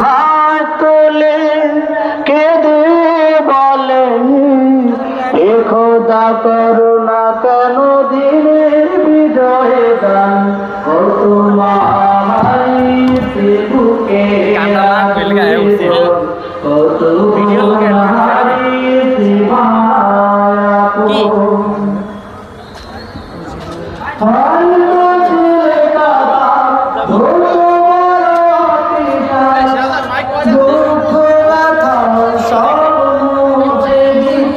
হাত তোলে কেঁদে বলে এ খোদা করুণা কেন দিনের বিজয় গান কত মাহাই বুকে। কত ভিডিও লোকে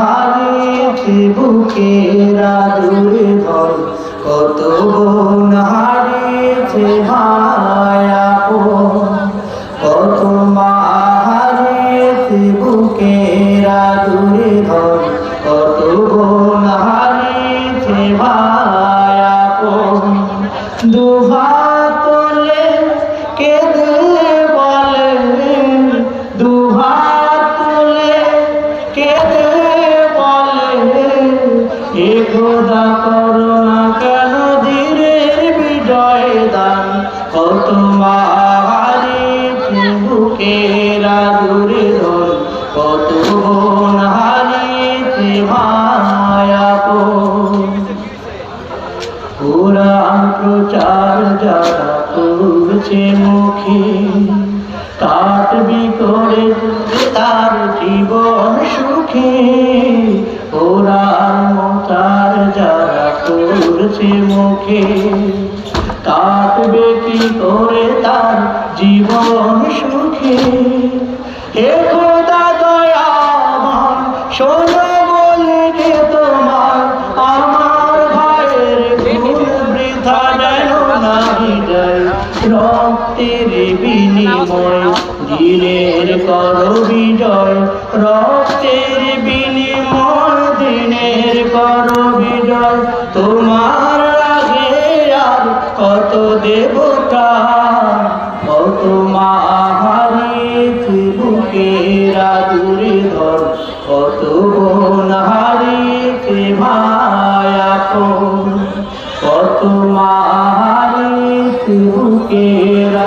হারিয়েছে বুকের আদুরে ধর কত বোন হারিয়েছে কত মা হারিয়েছে বুকের ধর কত বোন ভায়াপন দুহাত এ খোদা করোনা কেন ধীরের বিজয় দান? কত মাহারিছে বুকের আদুরে ধন কত বোন হারিয়েছে ভায়াপন কোরআন প্রচার যারা করছে মুখে কাটবি করে তার জীবন সুখে। কোরআন প্রচার যারা করছে মুখে, কাটবে কি করে তার জীবন সুখে? হে খোদা দয়াবান শোনো বলে তোমার, আমার বৃথা রক্তের বিনিময় দিনের কর বিজয় রক্তের দেবতা কত মাহারি বুকের ধর কত বোন হারিয়েছে ভায়াপন কত মাহারি বুকের